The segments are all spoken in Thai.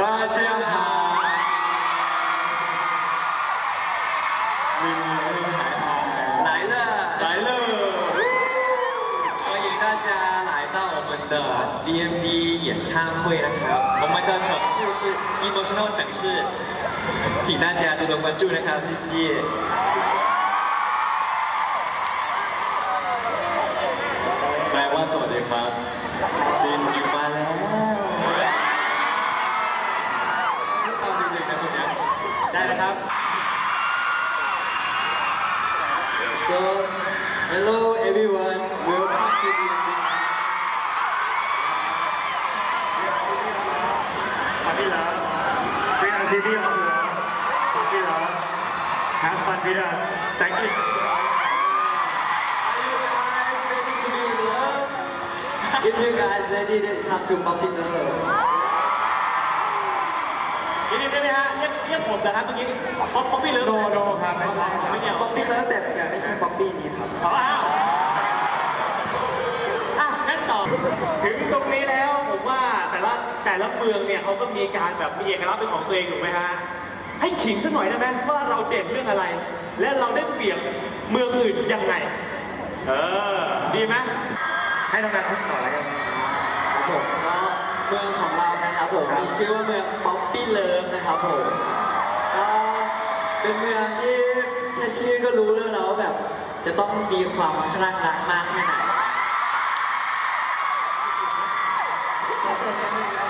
大家好你们还好来了，来了欢迎大家来到我们的 DMD 演唱会นะครับ我们的城市是 emotional 城市请大家多多关注นะครับ谢谢 นะครับ So, hello everyone, welcome to DMD. Puppy love. Bring us city of love. Puppy love. Have fun with us. Thank you. If you guys ready, then come to Puppy Love. ยินดีได้ไหมฮะ เรียกเรียกผมนะครับเมื่อกี้ป๊อปป๊อปปี้เลิฟโนโนครับไม่ใช่ครับไม่เกี่ยว Puppy Love แต่แต่ไม่ใช่ Puppy นี้ครับอ๋ออ้าวอะงั้นต่อ ถึงตรงนี้แล้วผมว่าแต่ละแต่ละเมืองเนี่ยเขาก็มีการแบบมีเอกลักษณ์เป็นของตัวเองถูกไหมฮะ ให้ขิงสักหน่อยได้ไหมว่าเราเด่นเรื่องอะไร และเราได้เปรียบเมืองอื่นยังไง เออ ดีไหมให้ทำงานพูดต่อแล้วกันครับ เมืองของเรานะครับผมมีชื่อว่าเมือง Puppy Love นะครับผมก็เป็นเมืองที่แค่ชื่อก็รู้แล้วนะว่าแบบ จะต้องมีความคลั่งรักมากแค่ไหนขอเสริมนิดนึงนะ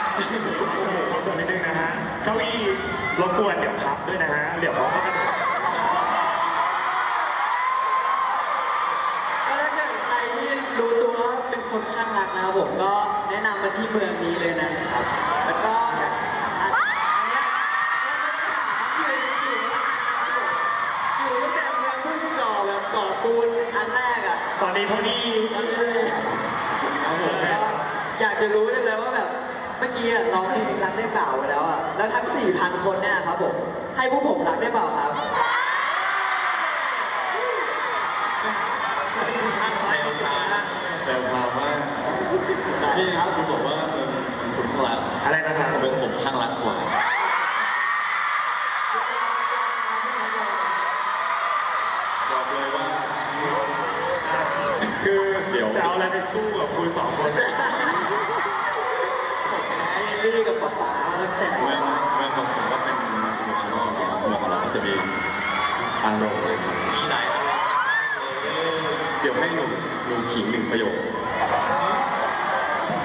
ขอเสริมนิดนึงนะฮะเก้าอี้รบกวนเดี๋ยวพับด้วยนะฮะเดี๋ยวเขาก็กระโดดก็ถ้าเกิดใครที่รู้ตัวว่าเป็นคนข้างรักนะครับผมก็ แนะนำมาที่เมืองนี้เลยนะครับ แล้วก็อันอันเนี้ยยังไม่ได้ถามอยู่อยู่อยู่ตั้งแต่เมืองเพิ่งก่อแบบก่อปูนอันแรกอะตอนนี้เท่านี้ตอนนี้ครับผมก็อยากจะรู้จังเลยว่าแบบเมื่อกี้อะร้องเพลงรักได้เปล่าไปแล้วอะแล้วทั้ง 4,000 คนเนี่ยครับผมให้พวกผมรักได้เปล่าครับในโอกาสแต่พาว่า นี่ครับคุณบอกว่าเออคุณข้างรักอะไรนะครับผมเป็นผมข้างรักกว่าบอกเลยว่า คือเดี๋ยวจะเอาอะไรไปสู้กับคุณสองคน ผมแพ้เยลลี่กับป๊าป๊ามาตั้งแต่เมืองเมืองของผมก็เป็นอิโมชั่นอลนะครับเมืองของเราก็จะมีอารมณ์เลยครับมีหลายอะไรเดี๋ยวให้หนุ่มหนุ่มขิงหนึ่งประโยค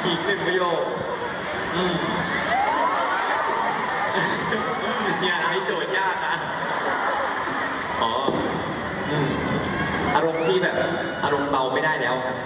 ขีดหนึ่งประโยคอืมอย่าให้โจทย์ยากนะอ๋ออืมอารมณ์ที่แบบ อารมณ์เบาไม่ได้แล้วครับ